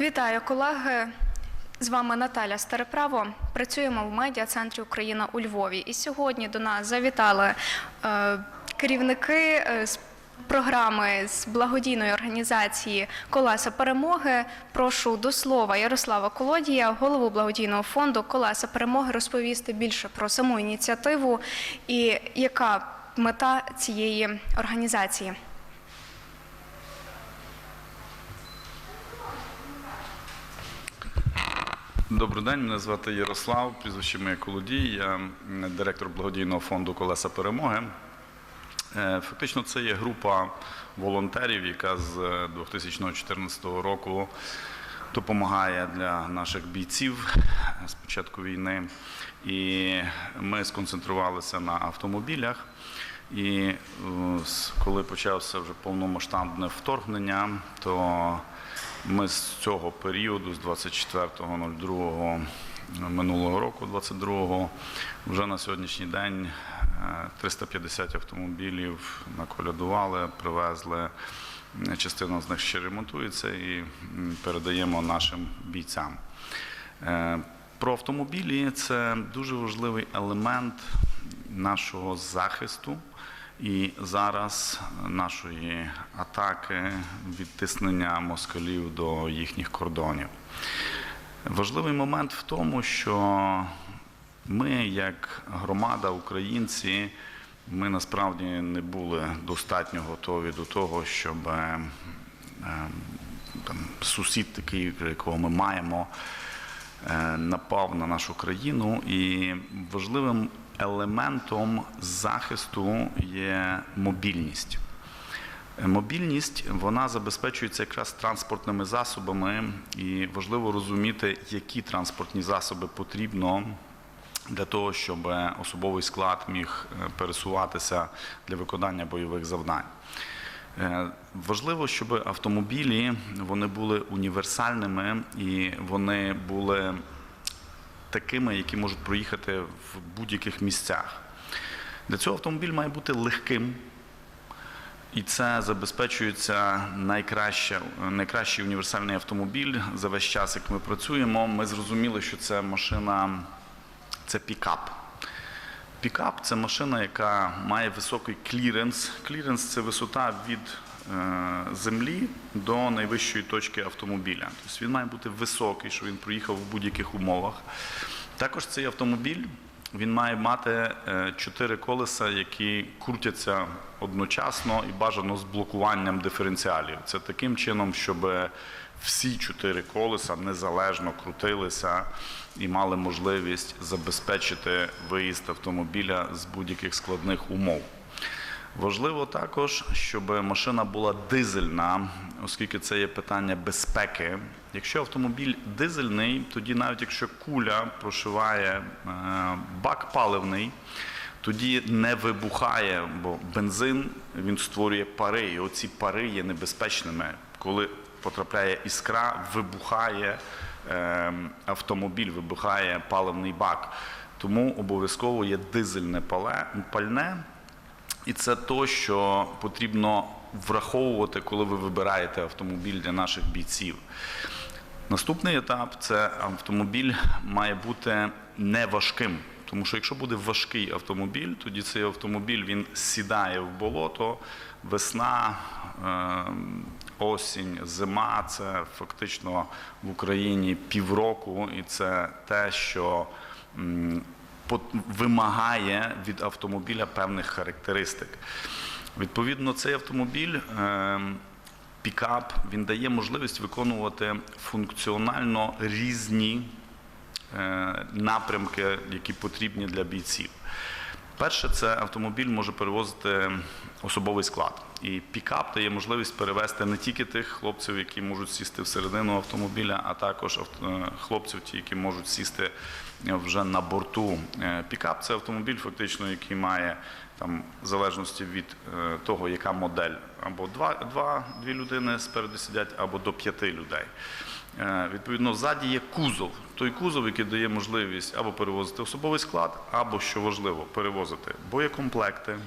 Вітаю, колеги. З вами Наталя Стареправо. Працюємо в медіа центрі Україна у Львові. І сьогодні до нас завітали е, керівники е, з програми з благодійної організації Колеса перемоги. Прошу до слова Ярослава Колодія, голову благодійного фонду Колеса перемоги, розповісти більше про саму ініціативу і яка мета цієї організації. Добрий день, мене звати Ярослав, прізвище моє Колодій, я директор благодійного фонду Колеса перемоги. Е, Фактично, це є група волонтерів, яка з е, 2014 року допомагає для наших бійців з початку війни. І ми сконцентрувалися на автомобілях. І е, коли почався вже повномасштабне вторгнення, то ми з цього періоду, з 24.02 минулого року, 22-го, вже на сьогоднішній день е, 350 автомобілів наколядували, привезли. Частина з них ще ремонтується і передаємо нашим бійцям. Е, Про автомобілі це дуже важливий елемент нашого захисту і зараз нашої атаки, відтиснення москалів до їхніх кордонів. Важливий момент в тому, що ми, як громада, українці, ми насправді не були достатньо готові до того, щоб е, там, сусід такий, якого ми маємо, е, напав на нашу країну. І важливим елементом захисту є мобільність. Е, Мобільність вона забезпечується якраз транспортними засобами, і важливо розуміти, які транспортні засоби потрібно для того, щоб особовий склад міг е, пересуватися для виконання бойових завдань. Е, Важливо, щоб автомобілі вони були універсальними і вони були такими, які можуть проїхати в будь-яких місцях. Для цього автомобіль має бути легким, і це забезпечується найкраще, найкращий універсальний автомобіль. За весь час, як ми працюємо, ми зрозуміли, що це машина, це пікап. Пікап це машина, яка має високий кліренс. Кліренс це висота від землі до найвищої точки автомобіля. Тобто він має бути високий, щоб він проїхав в будь-яких умовах. Також цей автомобіль він має мати е, чотири колеса, які крутяться одночасно і бажано з блокуванням диференціалів. Це таким чином, щоб всі чотири колеса незалежно крутилися і мали можливість забезпечити виїзд автомобіля з будь-яких складних умов. Важливо також, щоб машина була дизельна, оскільки це є питання безпеки. Якщо автомобіль дизельний, тоді навіть якщо куля прошиває е, бак паливний, тоді не вибухає, бо бензин він створює пари, і оці пари є небезпечними. Коли потрапляє іскра, вибухає е, автомобіль, вибухає паливний бак. Тому обов'язково є дизельне пальне. І це то, що потрібно враховувати, коли ви вибираєте автомобіль для наших бійців. Наступний етап це автомобіль має бути не важким. Тому що якщо буде важкий автомобіль, тоді цей автомобіль він сідає в болото, весна, е, осінь, зима це фактично в Україні півроку, і це те, що вимагає від автомобіля певних характеристик. Відповідно, цей автомобіль. е, Пікап він дає можливість виконувати функціонально різні е, напрямки, які потрібні для бійців. Перше, це автомобіль може перевозити особовий склад. І пікап дає можливість перевезти не тільки тих хлопців, які можуть сісти всередину автомобіля, а також е, хлопців, ті, які можуть сісти е, вже на борту. Е, Пікап це автомобіль, фактично, який має там, в залежності від того, яка модель, або дві людини спереду сидять, або до п'яти людей. Е, Відповідно, ззаді є кузов. Той кузов, який дає можливість або перевозити особовий склад, або, що важливо, перевозити боєкомплекти,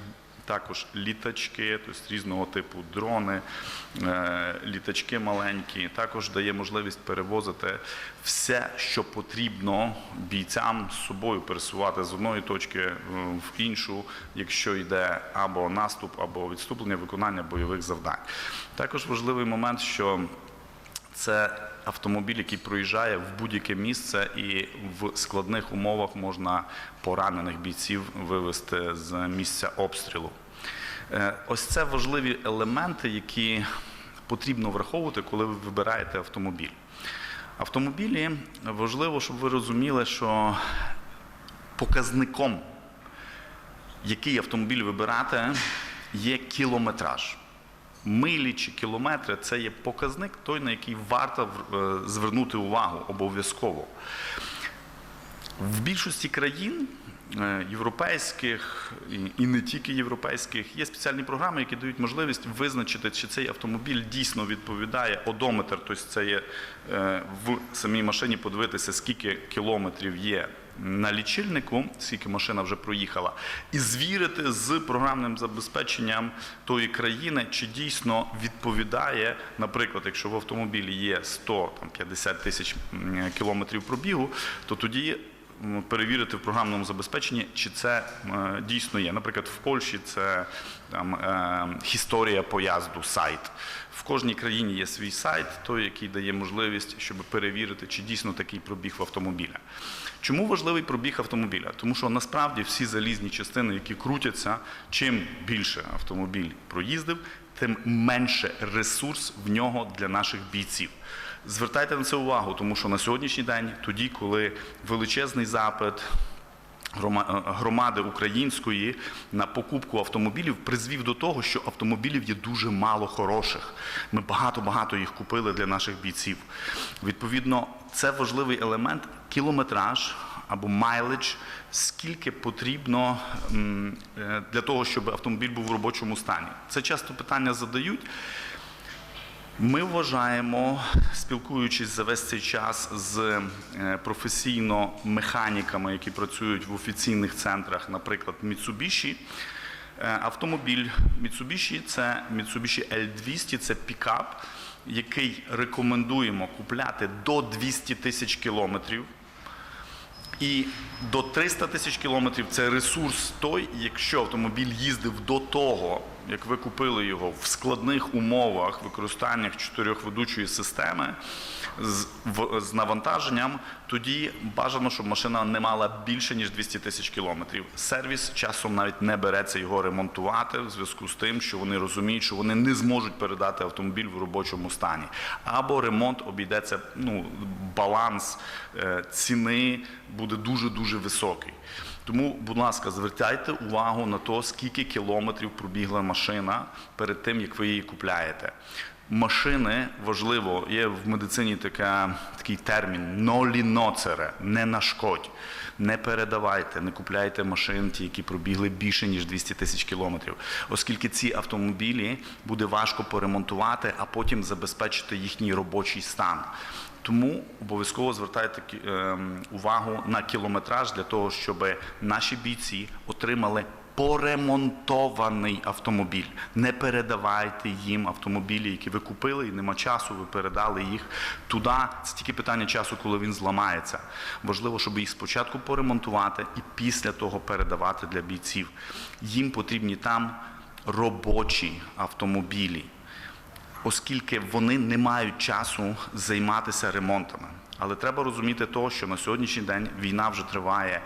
також літачки, тобто різного типу дрони, е, літачки маленькі. Також дає можливість перевозити все, що потрібно бійцям з собою пересувати з одної точки е, в іншу, якщо йде або наступ, або відступлення виконання бойових завдань. Також важливий момент, що це автомобіль, який проїжджає в будь-яке місце, і в складних умовах можна поранених бійців вивезти з місця обстрілу. Е, Ось це важливі елементи, які потрібно враховувати, коли ви вибираєте автомобіль. Автомобілі важливо, щоб ви розуміли, що показником, який автомобіль вибирати, є кілометраж. Милі чи кілометри це є показник той, на який варто е, звернути увагу обов'язково. В більшості країн е, європейських і- не тільки європейських є спеціальні програми, які дають можливість визначити, чи цей автомобіль дійсно відповідає одометр, тобто це є е, в самій машині подивитися, скільки кілометрів є на лічильнику, скільки машина вже проїхала, і звірити з програмним забезпеченням тої країни, чи дійсно відповідає, наприклад, якщо в автомобілі є 150 тисяч кілометрів пробігу, то тоді перевірити в програмному забезпеченні, чи це е, дійсно є. Наприклад, в Польщі це е, історія поїзду, сайт. В кожній країні є свій сайт, той, який дає можливість, щоб перевірити, чи дійсно такий пробіг в автомобіля. Чому важливий пробіг автомобіля? Тому що насправді всі залізні частини, які крутяться, чим більше автомобіль проїздив, тим менше ресурс в нього для наших бійців. Звертайте на це увагу, тому що на сьогоднішній день, тоді, коли величезний запит громади української на покупку автомобілів призвів до того, що автомобілів є дуже мало хороших. Ми багато-багато їх купили для наших бійців. Відповідно, це важливий елемент кілометраж або майледж, скільки потрібно е, для того, щоб автомобіль був в робочому стані. Це часто питання задають. Ми вважаємо, спілкуючись за весь цей час з е, професійно механіками, які працюють в офіційних центрах, наприклад, Mitsubishi, е, автомобіль Mitsubishi – це Mitsubishi L200, це пікап, який рекомендуємо купляти до 200 тисяч кілометрів. І до 300 тисяч кілометрів це ресурс той, якщо автомобіль їздив до того, як ви купили його в складних умовах використання чотирьохведучої системи з, в, з навантаженням, тоді бажано, щоб машина не мала більше ніж 200 тисяч кілометрів. Сервіс часом навіть не береться його ремонтувати в зв'язку з тим, що вони розуміють, що вони не зможуть передати автомобіль в робочому стані. Або ремонт обійдеться, ну баланс е, ціни буде дуже дуже високий. Тому, будь ласка, звертайте увагу на те, скільки кілометрів пробігла машина перед тим, як ви її купляєте. Машини важливо, є в медицині така, такий термін нолі ноцере, не нашкодь. Не передавайте, не купляйте машин, ті, які пробігли більше ніж 200 тисяч кілометрів, оскільки ці автомобілі буде важко поремонтувати, а потім забезпечити їхній робочий стан. Тому обов'язково звертайте ем, увагу на кілометраж для того, щоб наші бійці отримали поремонтований автомобіль. Не передавайте їм автомобілі, які ви купили, і нема часу, ви передали їх туди. Це тільки питання часу, коли він зламається. Важливо, щоб їх спочатку поремонтувати і після того передавати для бійців. Їм потрібні там робочі автомобілі оскільки вони не мають часу займатися ремонтами. Але треба розуміти того, що на сьогоднішній день війна вже триває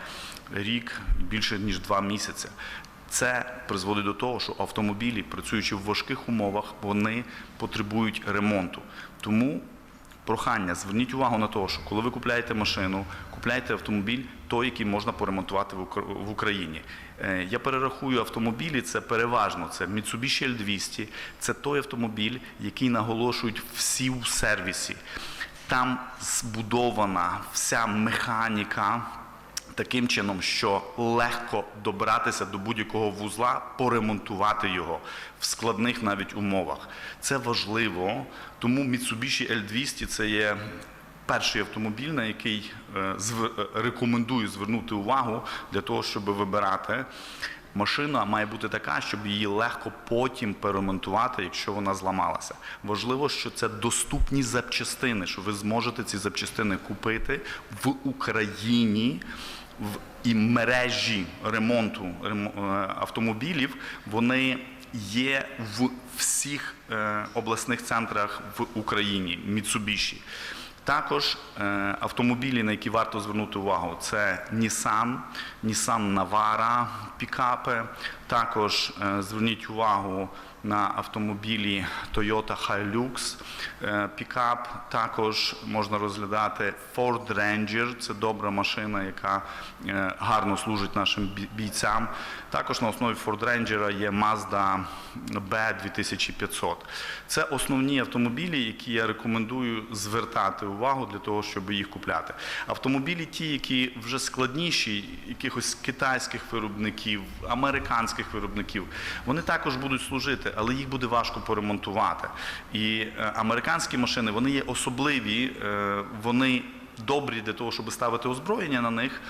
рік більше ніж два місяці. Це призводить до того, що автомобілі, працюючи в важких умовах, вони потребують ремонту. Тому прохання, зверніть увагу на те, що коли ви купляєте машину, купляєте автомобіль, той, який можна поремонтувати в Укра- Україні. Е, Я перерахую автомобілі, це переважно це Mitsubishi L200, це той автомобіль, який наголошують всі у сервісі. Там збудована вся механіка таким чином, що легко добратися до будь-якого вузла, поремонтувати його в складних навіть умовах. Це важливо, тому Mitsubishi L200 це є перший автомобіль, на який е, е, рекомендую звернути увагу для того, щоб вибирати. Машина має бути така, щоб її легко потім перемонтувати, якщо вона зламалася. Важливо, що це доступні запчастини, що ви зможете ці запчастини купити в Україні. В і мережі ремонту ремо- е, автомобілів вони є в всіх е, обласних центрах в Україні Міцубіші. Також е, автомобілі, на які варто звернути увагу, це Nissan, Nissan Navara, пікапи. Також зверніть увагу на автомобілі Toyota Hilux, пікап. Також можна розглядати Ford Ranger, це добра машина, яка гарно служить нашим бійцям. Також на основі Ford Ranger є Mazda B2500. Це основні автомобілі, які я рекомендую звертати увагу для того, щоб їх купляти. Автомобілі, ті, які вже складніші, якихось китайських виробників, американських виробників, вони також будуть служити, але їх буде важко поремонтувати. І е, американські машини вони є особливі, е, вони добрі для того, щоб ставити озброєння на них.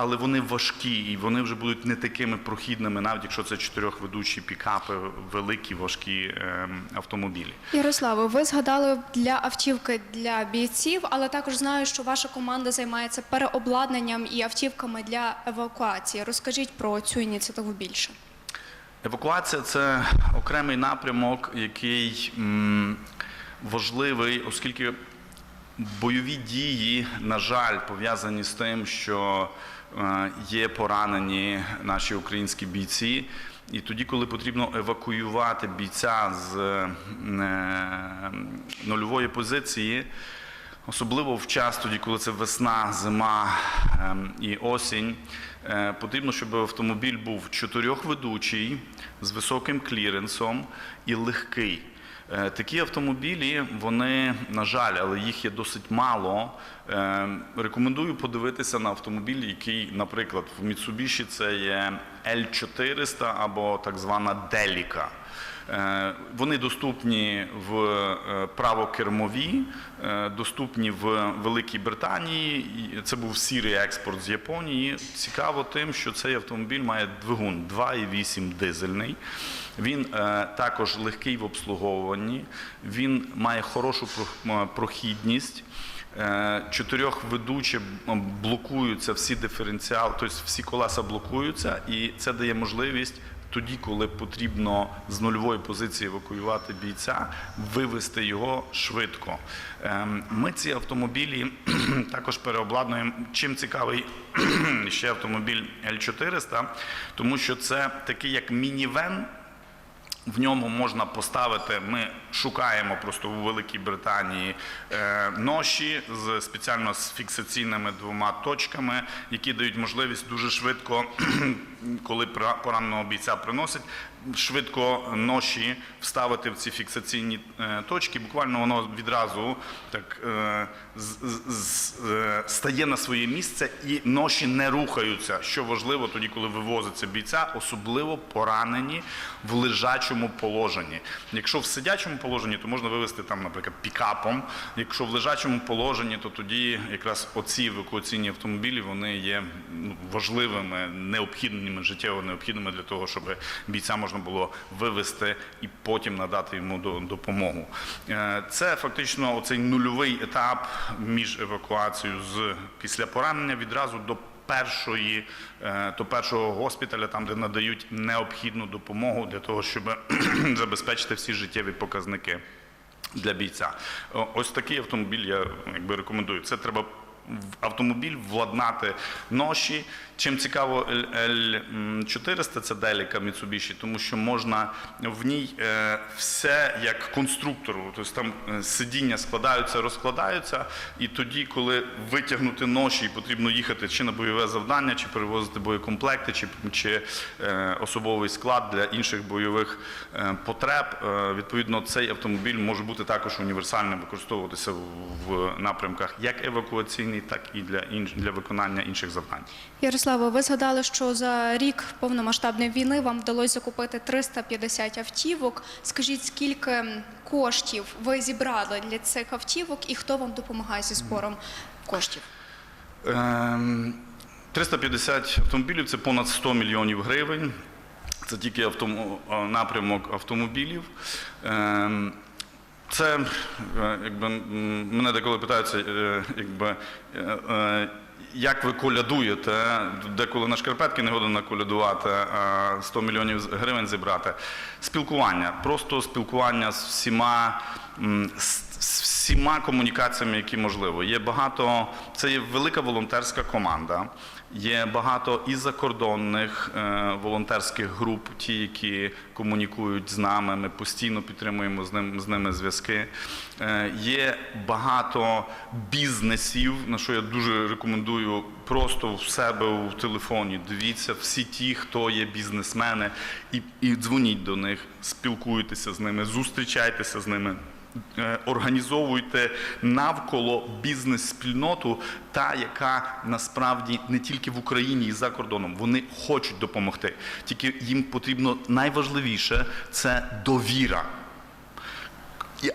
Але вони важкі і вони вже будуть не такими прохідними, навіть якщо це чотирьохведучі пікапи, великі важкі ем, автомобілі. Ярославе, ви згадали для автівки для бійців, але також знаю, що ваша команда займається переобладнанням і автівками для евакуації. Розкажіть про цю ініціативу більше. Евакуація це окремий напрямок, який важливий, оскільки бойові дії, на жаль, пов'язані з тим, що є поранені наші українські бійці. І тоді, коли потрібно евакуювати бійця з е, нульової позиції, Особливо в час, тоді, коли це весна, зима ем, і осінь, е, потрібно, щоб автомобіль був чотирьохведучий, з високим кліренсом і легкий. Е, Такі автомобілі, вони, на жаль, але їх є досить мало. Е, Рекомендую подивитися на автомобіль, який, наприклад, в Mitsubishi це є L400 або так звана Деліка. Е, Вони доступні в е, правокермові, е, доступні в Великій Британії. Це був сірий експорт з Японії. Цікаво тим, що цей автомобіль має двигун 2,8 дизельний. Він також легкий в обслуговуванні, він має хорошу прохідність. Чотирьох ведучі блокуються всі диференціали, тобто всі колеса блокуються, і це дає можливість тоді, коли потрібно з нульової позиції евакуювати бійця, вивести його швидко. Ем, Ми ці автомобілі також переобладнуємо. Чим цікавий ще автомобіль L400, тому що це такий як мінівен. В ньому можна поставити. Ми шукаємо просто у Великій Британії е, ноші з спеціально з фіксаційними двома точками, які дають можливість дуже швидко, коли пора- пораненого бійця приносять, швидко ноші вставити в ці фіксаційні е, точки. Буквально воно відразу так е, стає на своє місце і ноші не рухаються. Що важливо тоді, коли вивозиться бійця, особливо поранені в лежачому положенні. Якщо в сидячому положенні, то можна вивезти там, наприклад, пікапом. Якщо в лежачому положенні, то тоді якраз оці евакуаційні автомобілі вони є ну, важливими, необхідними, життєво необхідними для того, щоб бійця можна було вивезти і потім надати йому до- допомогу. Е, Це фактично оцей нульовий етап між евакуацією з після поранення відразу до першої то до першого госпіталя, там де надають необхідну допомогу для того, щоб забезпечити всі життєві показники для бійця. Ось такий автомобіль я якби рекомендую. Це треба автомобіль владнати ноші. Чим цікаво L400, це деліка Mitsubishi, тому що можна в ній е, все як конструктору, тобто там е, сидіння складаються, розкладаються, і тоді, коли витягнути ноші, і потрібно їхати чи на бойове завдання, чи перевозити боєкомплекти, чи, чи е, особовий склад для інших бойових потреб, відповідно, цей автомобіль може бути також універсальним, використовуватися в напрямках як евакуаційний, так і для інш, для виконання інших завдань. Ярославе, ви згадали, що за рік повномасштабної війни вам вдалося закупити 350 автівок. Скажіть, скільки коштів ви зібрали для цих автівок і хто вам допомагає зі збором коштів? Ем, 350 автомобілів це понад 100 мільйонів гривень. Це тільки автому, а, напрямок автомобілів. Це е, якби мене деколи питаються, е, якби. е, Як ви колядуєте, деколи на шкарпетки не годно наколядувати, а 100 мільйонів гривень зібрати. Спілкування, просто спілкування з всіма, з всіма комунікаціями, які можливо. Є багато, це є велика волонтерська команда. Є багато і закордонних е, волонтерських груп, ті, які комунікують з нами. Ми постійно підтримуємо з, ним, з ними зв'язки. Е, є багато бізнесів, на що я дуже рекомендую просто в себе у телефоні. Дивіться, всі ті, хто є бізнесмени, і, і дзвоніть до них, спілкуйтеся з ними, зустрічайтеся з ними. Е, Організовуйте навколо бізнес-спільноту, та яка насправді не тільки в Україні і за кордоном, вони хочуть допомогти. Тільки їм потрібно найважливіше це довіра.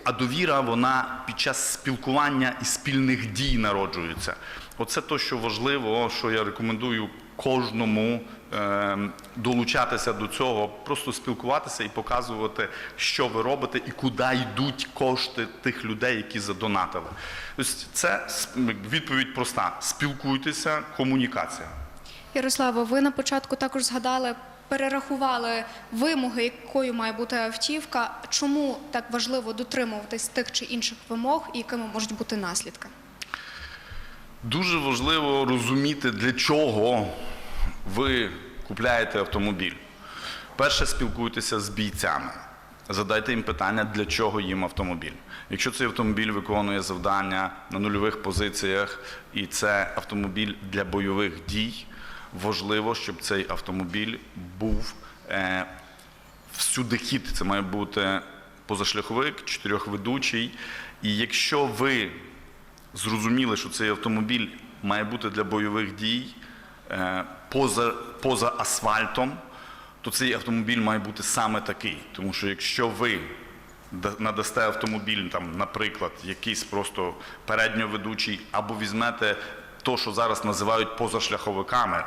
А довіра вона під час спілкування і спільних дій народжується. Оце те, що важливо, що я рекомендую кожному е, долучатися до цього, просто спілкуватися і показувати, що ви робите і куди йдуть кошти тих людей, які задонатили. Тобто це відповідь проста: спілкуйтеся, комунікація. Ярославо, ви на початку також згадали, перерахували вимоги, якою має бути автівка. Чому так важливо дотримуватись тих чи інших вимог і якими можуть бути наслідки? Дуже важливо розуміти, для чого ви купляєте автомобіль. Перше, спілкуйтеся з бійцями. Задайте їм питання, для чого їм автомобіль. Якщо цей автомобіль виконує завдання на нульових позиціях, і це автомобіль для бойових дій, важливо, щоб цей автомобіль був е, всюди хід. Це має бути позашляховик, чотирьохведучий. І якщо ви зрозуміли, що цей автомобіль має бути для бойових дій поза, поза асфальтом, то цей автомобіль має бути саме такий. Тому що якщо ви надасте автомобіль, там, наприклад, якийсь просто передньоведучий, або візьмете то, що зараз називають позашляховиками,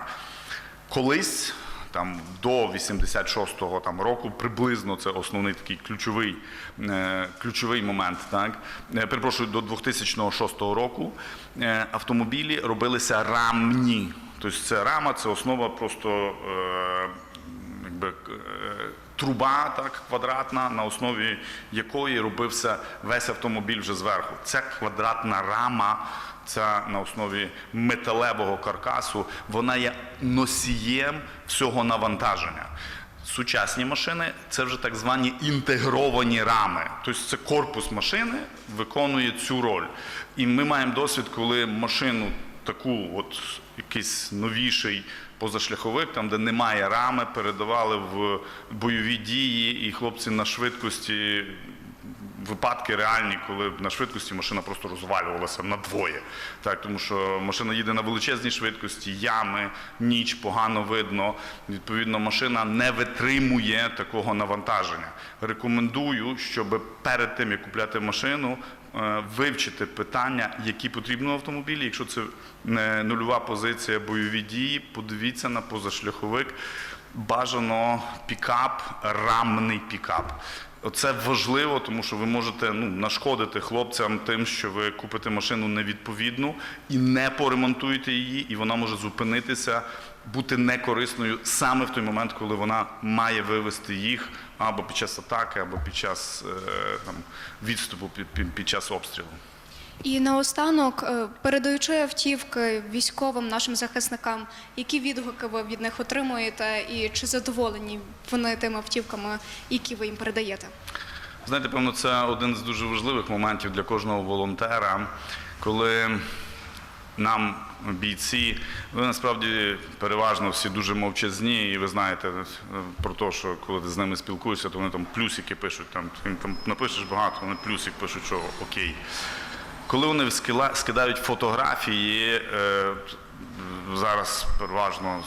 колись. Там до 86-го там року приблизно це основний такий ключовий, е, ключовий момент. Так Е, перепрошую, до 2006 року е, автомобілі робилися рамні. Тобто це рама, це основа просто е, е, труба так, квадратна, на основі якої робився весь автомобіль вже зверху. Ця квадратна рама, ця на основі металевого каркасу, вона є носієм всього навантаження. Сучасні машини це вже так звані інтегровані рами. Тобто це корпус машини виконує цю роль. І ми маємо досвід, коли машину таку, от якийсь новіший позашляховик, там де немає рами, передавали в бойові дії, і хлопці на швидкості. Випадки реальні, коли на швидкості машина просто розвалювалася надвоє. Так, тому що машина їде на величезній швидкості, ями, ніч погано видно. Відповідно, машина не витримує такого навантаження. Рекомендую, щоб перед тим як купляти машину, е, вивчити питання, які потрібні в автомобілі. Якщо це не нульова позиція бойові дії, подивіться на позашляховик. Бажано пікап, рамний пікап. Це важливо, тому що ви можете ну, нашкодити хлопцям тим, що ви купите машину невідповідну і не поремонтуєте її, і вона може зупинитися, бути некорисною саме в той момент, коли вона має вивести їх або під час атаки, або під час е, відступу, під час обстрілу. І наостанок, е, передаючи автівки військовим нашим захисникам, які відгуки ви від них отримуєте, і чи задоволені вони тими автівками, які ви їм передаєте? Знаєте, певно, це один з дуже важливих моментів для кожного волонтера, коли нам бійці, ви насправді переважно всі дуже мовчазні, і ви знаєте е, про те, що коли ти з ними спілкуєшся, то вони там плюсики пишуть, там, там напишеш багато, вони плюсик пишуть, що окей. Коли вони скидають фотографії, е, зараз переважно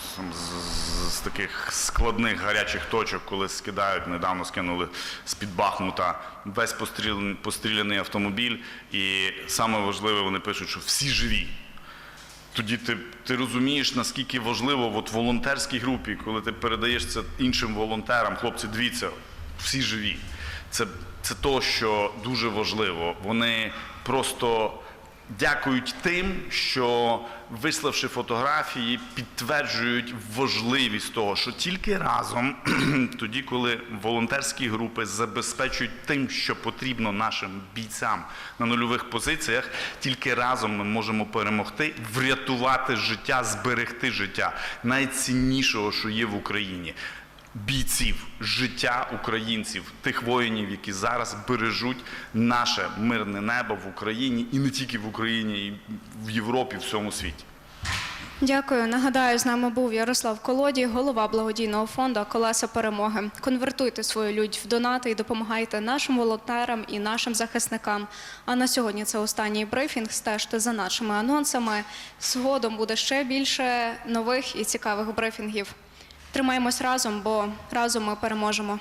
з, таких складних гарячих точок, коли скидають, недавно скинули з-під Бахмута весь постріляний, автомобіль, і саме важливе, вони пишуть, що всі живі. тоді ти, розумієш, наскільки важливо в волонтерській групі, коли ти передаєш це іншим волонтерам, хлопці, дивіться, всі живі. Це то, що дуже важливо. Вони просто дякують тим, що виславши фотографії, підтверджують важливість того, що тільки разом, тоді, коли волонтерські групи забезпечують тим, що потрібно нашим бійцям на нульових позиціях, тільки разом ми можемо перемогти, врятувати життя, зберегти життя найціннішого, що є в Україні. Бійців, життя українців, тих воїнів, які зараз бережуть наше мирне небо в Україні і не тільки в Україні, і в Європі, в всьому світі. Дякую. Нагадаю, з нами був Ярослав Колодій, голова благодійного фонду Колеса перемоги. Конвертуйте свою лють в донати і допомагайте нашим волонтерам і нашим захисникам. А на сьогодні це останній брифінг. Стежте за нашими анонсами. Згодом буде ще більше нових і цікавих брифінгів. Тримаємось разом, бо разом ми переможемо.